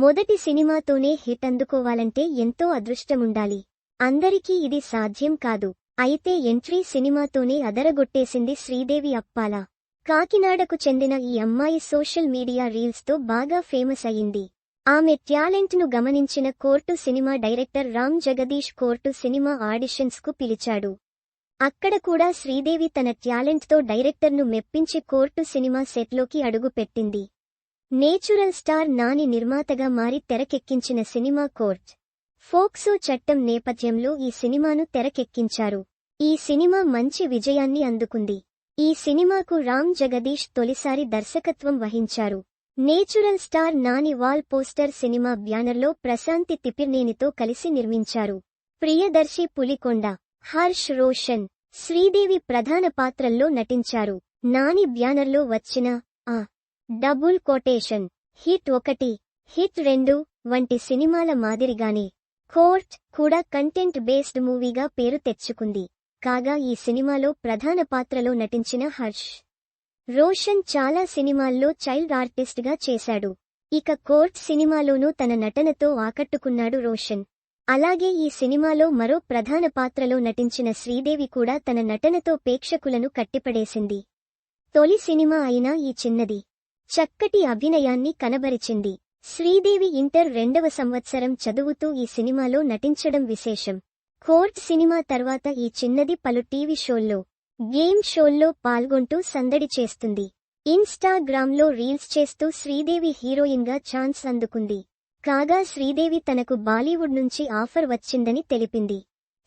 మొదటి సినిమాతోనే హిట్ అందుకోవాలంటే ఎంతో అదృష్టముండాలి. అందరికీ ఇది సాధ్యం కాదు. అయితే ఎంట్రీ సినిమాతోనే అదరగొట్టేసింది శ్రీదేవి అప్పాల. కాకినాడకు చెందిన ఈ అమ్మాయి సోషల్ మీడియా రీల్స్తో బాగా ఫేమస్ అయింది. ఆమె టాలెంట్ను గమనించిన court cinema director Ram Jagadeesh court cinema ఆడిషన్స్కు పిలిచాడు. అక్కడ కూడా శ్రీదేవి తన టాలెంట్తో డైరెక్టర్ను మెప్పించి కోర్టు సినిమా సెట్లోకి అడుగుపెట్టింది. నేచురల్ స్టార్ నాని నిర్మాతగా మారి తెరకెక్కించిన సినిమా కోర్ట్. ఫోక్సో చట్టం నేపథ్యంలో ఈ సినిమాను తెరకెక్కించారు. ఈ సినిమా మంచి విజయాన్ని అందుకుంది. ఈ సినిమాకు రామ్ జగదీష్ తొలిసారి దర్శకత్వం వహించారు. Natural star Nani wall poster cinema బ్యానర్లో ప్రశాంతి తిపిర్నేనితో కలిసి నిర్మించారు. ప్రియదర్శి పులికొండ హర్ష్ రోషన్ శ్రీదేవి ప్రధాన పాత్రల్లో నటించారు. నాని బ్యానర్లో వచ్చిన ఆ డబుల్ కొటేషన్ హిట్ ఒకటి హిట్ రెండు వంటి సినిమాల మాదిరిగానే కోర్ట్ కూడా కంటెంట్ బేస్డ్ మూవీగా పేరు తెచ్చుకుంది. కాగా ఈ సినిమాలో ప్రధాన పాత్రలో నటించిన హర్ష్ రోషన్ చాలా సినిమాల్లో చైల్డ్ ఆర్టిస్ట్గా చేశాడు. ఇక కోర్ట్ సినిమాలోనూ తన నటనతో ఆకట్టుకున్నాడు రోషన్. అలాగే ఈ సినిమాలో మరో ప్రధాన పాత్రలో నటించిన శ్రీదేవి కూడా తన నటనతో ప్రేక్షకులను కట్టిపడేసింది. తొలి సినిమా అయినా ఈ చిన్నది. చక్కటి అభినయాన్ని కనబరిచింది. శ్రీదేవి ఇంటర్ రెండవ సంవత్సరం చదువుతూ ఈ సినిమాలో నటించడం విశేషం. కోర్ట్ సినిమా తర్వాత ఈ చిన్నది పలు టీవీ షోల్లో గేమ్ షోల్లో పాల్గొంటూ సందడి చేస్తుంది. ఇన్స్టాగ్రామ్లో రీల్స్ చేస్తూ శ్రీదేవి హీరోయిన్గా ఛాన్స్ అందుకుంది. కాగా శ్రీదేవి తనకు బాలీవుడ్ నుంచి ఆఫర్ వచ్చిందని తెలిపింది.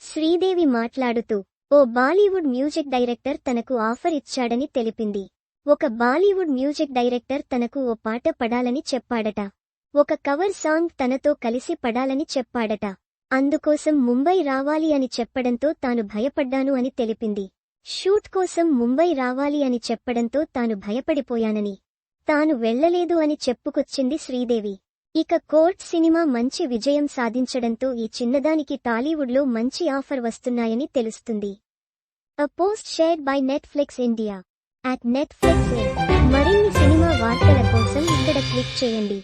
శ్రీదేవి మాట్లాడుతూ ఓ బాలీవుడ్ మ్యూజిక్ డైరెక్టర్ తనకు ఆఫర్ ఇచ్చాడని తెలిపింది. ఒక బాలీవుడ్ మ్యూజిక్ డైరెక్టర్ తనకు ఓ పాట పడాలని చెప్పాడట. ఒక కవర్ సాంగ్ తనతో కలిసి పడాలని చెప్పాడట. అందుకోసం ముంబై రావాలి అని చెప్పడంతో తాను భయపడ్డాను అని తెలిపింది. షూట్ కోసం ముంబై రావాలి అని చెప్పడంతో తాను భయపడిపోయానని. తాను వెళ్ళలేదు అని చెప్పుకొచ్చింది శ్రీదేవి. ఇక కోర్ట్ సినిమా మంచి విజయం సాధించడంతో ఈ చిన్నదానికి టాలీవుడ్లో మంచి ఆఫర్ వస్తున్నాయని తెలుస్తుంది. A post shared by Netflix India. At Netflix మరిన్ని సినిమా వార్తల కోసం ఇక్కడ క్లిక్ చేయండి.